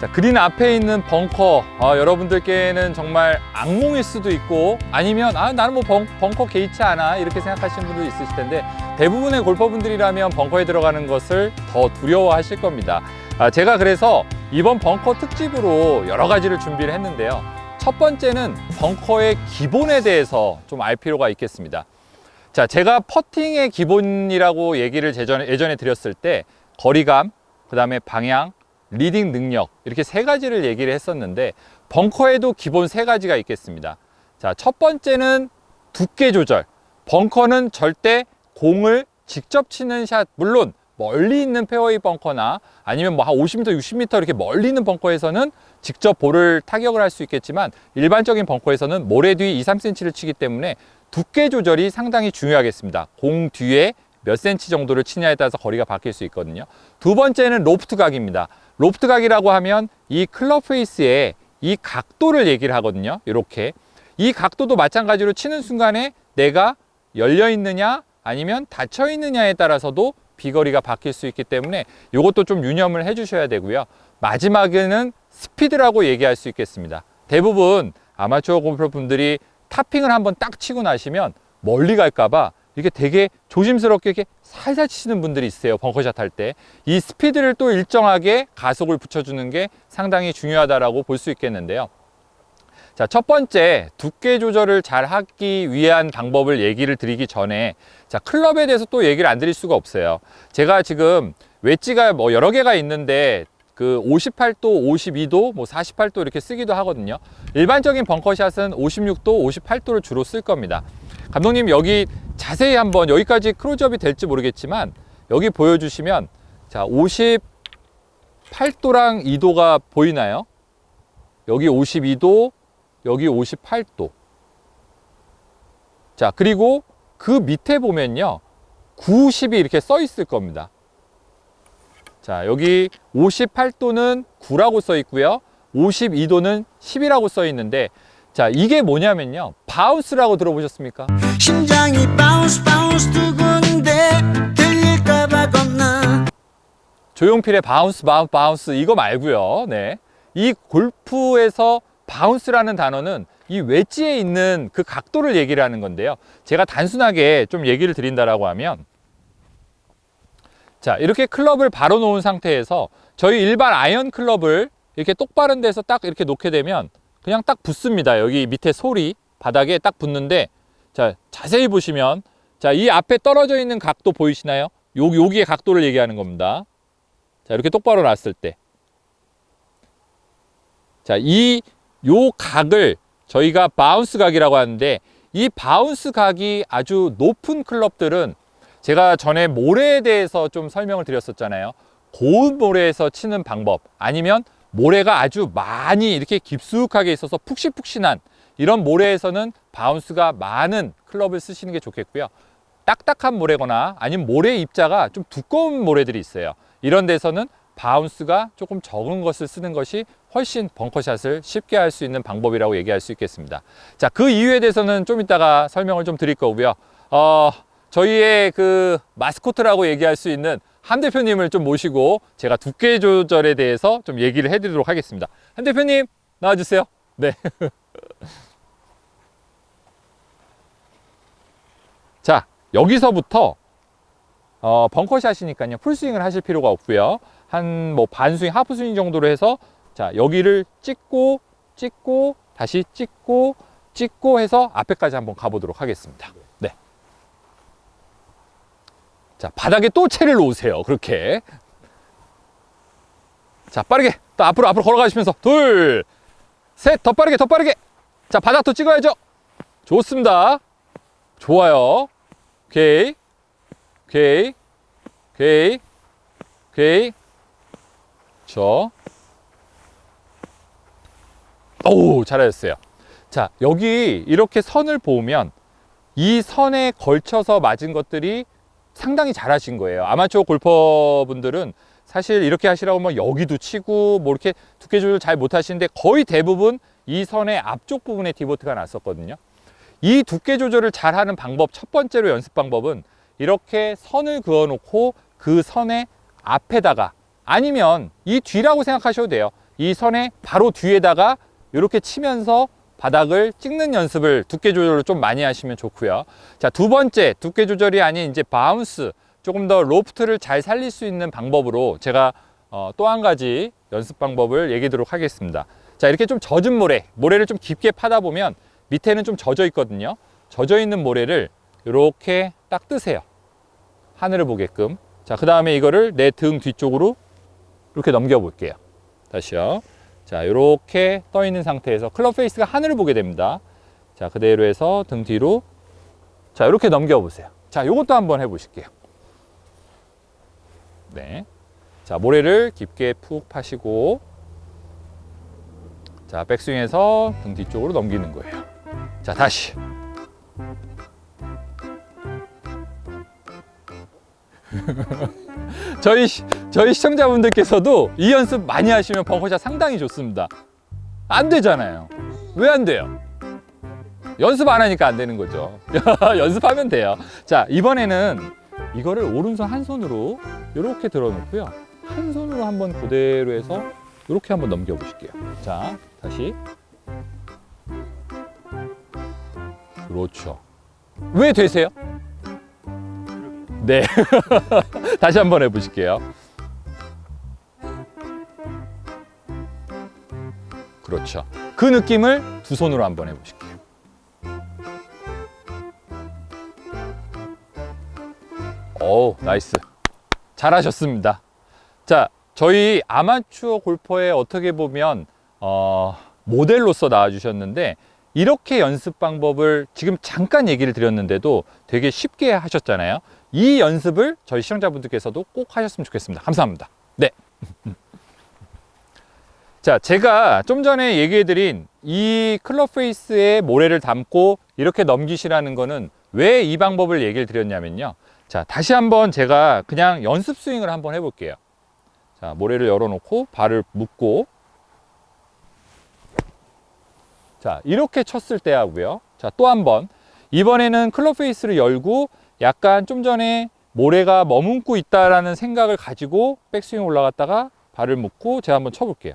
자, 그린 앞에 있는 벙커 아, 여러분들께는 정말 악몽일 수도 있고 아니면 아 나는 뭐 벙, 벙커 개의치 않아 이렇게 생각하시는 분도 있으실 텐데 대부분의 골퍼분들이라면 벙커에 들어가는 것을 더 두려워하실 겁니다. 아, 제가 그래서 이번 벙커 특집으로 여러 가지를 준비를 했는데요. 첫 번째는 벙커의 기본에 대해서 좀 알 필요가 있겠습니다. 자, 제가 퍼팅의 기본이라고 얘기를 예전에, 예전에 드렸을 때 거리감, 그 다음에 방향, 리딩 능력 이렇게 세 가지를 얘기를 했었는데 벙커에도 기본 세 가지가 있겠습니다. 자, 첫 번째는 두께 조절. 벙커는 절대 공을 직접 치는 샷, 물론 멀리 있는 페어웨이 벙커나 아니면 뭐 한 50m, 60m 이렇게 멀리 있는 벙커에서는 직접 볼을 타격을 할 수 있겠지만 일반적인 벙커에서는 모래 뒤 2, 3cm를 치기 때문에 두께 조절이 상당히 중요하겠습니다. 공 뒤에 몇 센치 정도를 치냐에 따라서 거리가 바뀔 수 있거든요. 두 번째는 로프트 각입니다. 로프트 각이라고 하면 이 클럽 페이스의 이 각도를 얘기를 하거든요. 이렇게. 이 각도도 마찬가지로 치는 순간에 내가 열려 있느냐 아니면 닫혀 있느냐에 따라서도 비거리가 바뀔 수 있기 때문에 이것도 좀 유념을 해 주셔야 되고요. 마지막에는 스피드라고 얘기할 수 있겠습니다. 대부분 아마추어 골퍼 분들이 탑핑을 한번 딱 치고 나시면 멀리 갈까봐 이렇게 되게 조심스럽게 이렇게 살살 치시는 분들이 있어요. 벙커샷 할 때. 이 스피드를 또 일정하게 가속을 붙여주는 게 상당히 중요하다라고 볼 수 있겠는데요. 자, 첫 번째, 두께 조절을 잘 하기 위한 방법을 얘기를 드리기 전에, 자, 클럽에 대해서 또 얘기를 안 드릴 수가 없어요. 제가 지금 웨지가 뭐 여러 개가 있는데, 그 58도, 52도, 뭐 48도 이렇게 쓰기도 하거든요. 일반적인 벙커샷은 56도, 58도를 주로 쓸 겁니다. 감독님 여기 자세히 한번 여기까지 크로즈업이 될지 모르겠지만 여기 보여주시면 자 58도랑 2도가 보이나요? 여기 52도, 여기 58도. 자 그리고 그 밑에 보면요 90이 이렇게 써 있을 겁니다. 자 여기 58도는 9라고 써 있고요. 52도는 10이라고 써 있는데 자 이게 뭐냐면요 바운스라고 들어보셨습니까? 심장이 바운스 바운스 두근데 들릴까봐 겁나 조용필의 바운스 바운스 바운스 이거 말고요. 네. 이 골프에서 바운스라는 단어는 이 웨지에 있는 그 각도를 얘기를 하는 건데요. 제가 단순하게 좀 얘기를 드린다라고 하면 자, 이렇게 클럽을 바로 놓은 상태에서 저희 일반 아이언 클럽을 이렇게 똑바른 데서 딱 이렇게 놓게 되면 그냥 딱 붙습니다. 여기 밑에 소리 바닥에 딱 붙는데 자, 자세히 보시면 자, 이 앞에 떨어져 있는 각도 보이시나요? 요, 여기의 각도를 얘기하는 겁니다. 자, 이렇게 똑바로 놨을 때. 자, 이, 요 각을 저희가 바운스 각이라고 하는데 이 바운스 각이 아주 높은 클럽들은 제가 전에 모래에 대해서 좀 설명을 드렸었잖아요. 고운 모래에서 치는 방법 아니면 모래가 아주 많이 이렇게 깊숙하게 있어서 푹신푹신한 이런 모래에서는 바운스가 많은 클럽을 쓰시는 게 좋겠고요. 딱딱한 모래거나 아니면 모래 입자가 좀 두꺼운 모래들이 있어요. 이런 데서는 바운스가 조금 적은 것을 쓰는 것이 훨씬 벙커샷을 쉽게 할 수 있는 방법이라고 얘기할 수 있겠습니다. 자, 그 이유에 대해서는 좀 이따가 설명을 좀 드릴 거고요. 어, 저희의 그 마스코트라고 얘기할 수 있는 한 대표님을 좀 모시고 제가 두께 조절에 대해서 좀 얘기를 해드리도록 하겠습니다. 한 대표님 나와주세요. 네. 자, 여기서부터 어, 벙커샷이니까요. 풀스윙을 하실 필요가 없고요. 한 뭐 반스윙, 하프스윙 정도로 해서 자, 여기를 찍고 찍고 다시 찍고 찍고 해서 앞에까지 한번 가보도록 하겠습니다. 네. 자, 바닥에 또 채를 놓으세요. 그렇게. 자, 빠르게. 또 앞으로 앞으로 걸어가시면서 둘, 셋, 더 빠르게, 더 빠르게. 자, 바닥도 찍어야죠. 좋습니다. 좋아요. 오케이. 오케이. 오케이. 오케이. 저. 오, 잘하셨어요. 자, 여기 이렇게 선을 보면 이 선에 걸쳐서 맞은 것들이 상당히 잘하신 거예요. 아마추어 골퍼분들은 사실 이렇게 하시라고 하면 여기도 치고 뭐 이렇게 두께 조절 잘 못하시는데 거의 대부분 이 선의 앞쪽 부분에 디보트가 났었거든요. 이 두께 조절을 잘 하는 방법 첫 번째로 연습 방법은 이렇게 선을 그어 놓고 그 선의 앞에다가 아니면 이 뒤라고 생각하셔도 돼요. 이 선의 바로 뒤에다가 이렇게 치면서 바닥을 찍는 연습을 두께 조절을 좀 많이 하시면 좋고요. 자, 두 번째 두께 조절이 아닌 이제 바운스 조금 더 로프트를 잘 살릴 수 있는 방법으로 제가 어, 또 한 가지 연습 방법을 얘기하도록 하겠습니다. 자, 이렇게 좀 젖은 모래, 모래를 좀 깊게 파다 보면 밑에는 좀 젖어 있거든요. 젖어 있는 모래를 이렇게 딱 뜨세요. 하늘을 보게끔. 자, 그 다음에 이거를 내 등 뒤쪽으로 이렇게 넘겨 볼게요. 다시요. 자, 이렇게 떠 있는 상태에서 클럽 페이스가 하늘을 보게 됩니다. 자, 그대로 해서 등 뒤로 자, 이렇게 넘겨 보세요. 자, 요것도 한번 해 보실게요. 네. 자, 모래를 깊게 푹 파시고 자, 백스윙에서 등 뒤쪽으로 넘기는 거예요. 자, 다시. 저희 시- 저희 시청자분들께서도 이 연습 많이 하시면 벙커샷 상당히 좋습니다. 안 되잖아요. 왜 안 돼요? 연습 안 하니까 안 되는 거죠. 연습하면 돼요. 자, 이번에는 이거를 오른손 한 손으로 이렇게 들어 놓고요. 한 손으로 한번 그대로 해서 이렇게 한번 넘겨 보실게요. 자, 다시. 그렇죠. 왜 되세요? 네. 다시 한번 해보실게요. 그렇죠. 그 느낌을 두 손으로 한번 해보실게요. 오, 나이스. 잘하셨습니다. 자, 저희 아마추어 골퍼에 어떻게 보면 어, 모델로서 나와주셨는데 이렇게 연습 방법을 지금 잠깐 얘기를 드렸는데도 되게 쉽게 하셨잖아요. 이 연습을 저희 시청자분들께서도 꼭 하셨으면 좋겠습니다. 감사합니다. 네. 자, 제가 좀 전에 얘기해드린 이 클럽 페이스에 모래를 담고 이렇게 넘기시라는 거는 왜 이 방법을 얘기를 드렸냐면요. 자, 다시 한번 제가 그냥 연습 스윙을 한번 해볼게요. 자, 모래를 열어놓고 발을 묶고 자, 이렇게 쳤을 때 하고요. 자, 또 한 번. 이번에는 클럽 페이스를 열고 약간 좀 전에 모래가 머문고 있다라는 생각을 가지고 백스윙 올라갔다가 발을 묶고 제가 한번 쳐볼게요.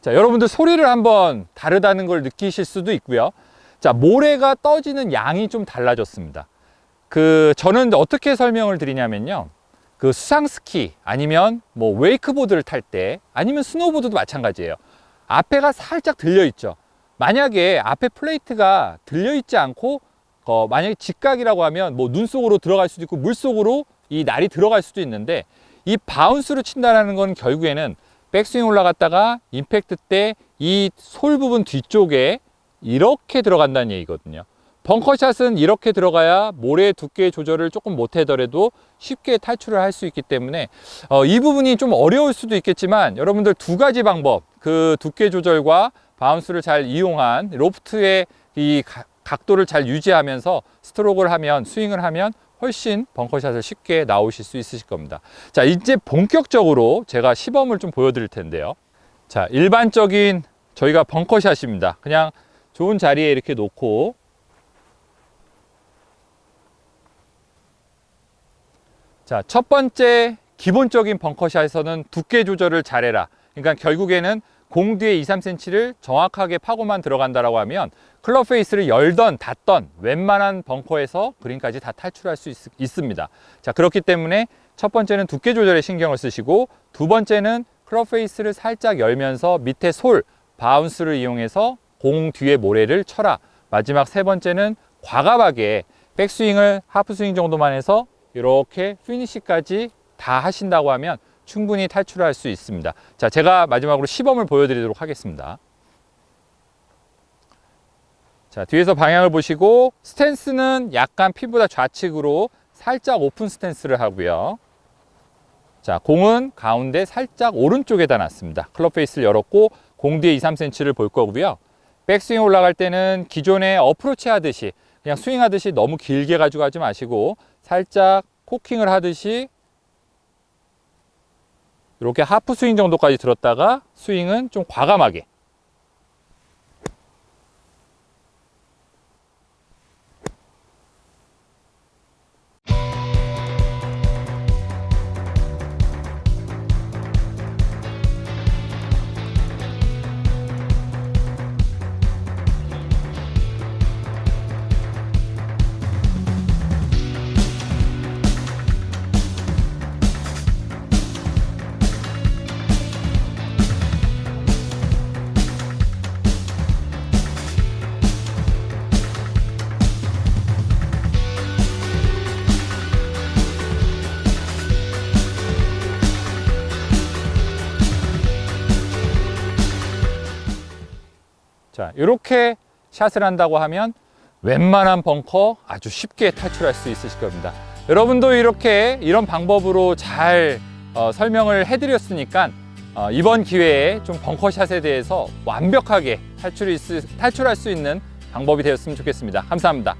자, 여러분들 소리를 한번 다르다는 걸 느끼실 수도 있고요. 자, 모래가 떠지는 양이 좀 달라졌습니다. 그, 저는 어떻게 설명을 드리냐면요. 그 수상 스키 아니면 뭐 웨이크보드를 탈 때 아니면 스노보드도 마찬가지예요. 앞에가 살짝 들려 있죠. 만약에 앞에 플레이트가 들려 있지 않고 어, 만약에 직각이라고 하면 뭐 눈 속으로 들어갈 수도 있고 물 속으로 이 날이 들어갈 수도 있는데 이 바운스로 친다라는 건 결국에는 백스윙 올라갔다가 임팩트 때 이 솔 부분 뒤쪽에 이렇게 들어간다는 얘기거든요. 벙커샷은 이렇게 들어가야 모래 두께 조절을 조금 못하더라도 쉽게 탈출을 할 수 있기 때문에 어, 이 부분이 좀 어려울 수도 있겠지만 여러분들 두 가지 방법 그 두께 조절과 바운스를 잘 이용한 로프트의 이 가- 각도를 잘 유지하면서 스트로크를 하면 스윙을 하면 훨씬 벙커샷을 쉽게 나오실 수 있으실 겁니다. 자, 이제 본격적으로 제가 시범을 좀 보여드릴 텐데요. 자, 일반적인 저희가 벙커샷입니다. 그냥 좋은 자리에 이렇게 놓고 자, 첫 번째 기본적인 벙커샷에서는 두께 조절을 잘해라. 그러니까 결국에는 공 뒤에 2, 3cm를 정확하게 파고만 들어간다라고 하면 클럽 페이스를 열던 닫던 웬만한 벙커에서 그린까지 다 탈출할 수 있, 있습니다. 자, 그렇기 때문에 첫 번째는 두께 조절에 신경을 쓰시고 두 번째는 클럽 페이스를 살짝 열면서 밑에 솔, 바운스를 이용해서 공 뒤에 모래를 쳐라. 마지막 세 번째는 과감하게 백스윙을 하프스윙 정도만 해서 이렇게 피니시까지 다 하신다고 하면 충분히 탈출할 수 있습니다. 자, 제가 마지막으로 시범을 보여드리도록 하겠습니다. 자, 뒤에서 방향을 보시고 스탠스는 약간 피보다 좌측으로 살짝 오픈 스탠스를 하고요. 자, 공은 가운데 살짝 오른쪽에다 놨습니다. 클럽 페이스를 열었고 공 뒤에 2, 3cm를 볼 거고요. 백스윙 올라갈 때는 기존에 어프로치 하듯이 그냥 스윙 하듯이 너무 길게 가지고 가지 마시고 살짝 코킹을 하듯이 이렇게 하프 스윙 정도까지 들었다가 스윙은 좀 과감하게 이렇게 샷을 한다고 하면 웬만한 벙커 아주 쉽게 탈출할 수 있으실 겁니다. 여러분도 이렇게 이런 방법으로 잘 어, 설명을 해드렸으니까 어, 이번 기회에 좀 벙커샷에 대해서 완벽하게 탈출할 수 있는 방법이 되었으면 좋겠습니다. 감사합니다.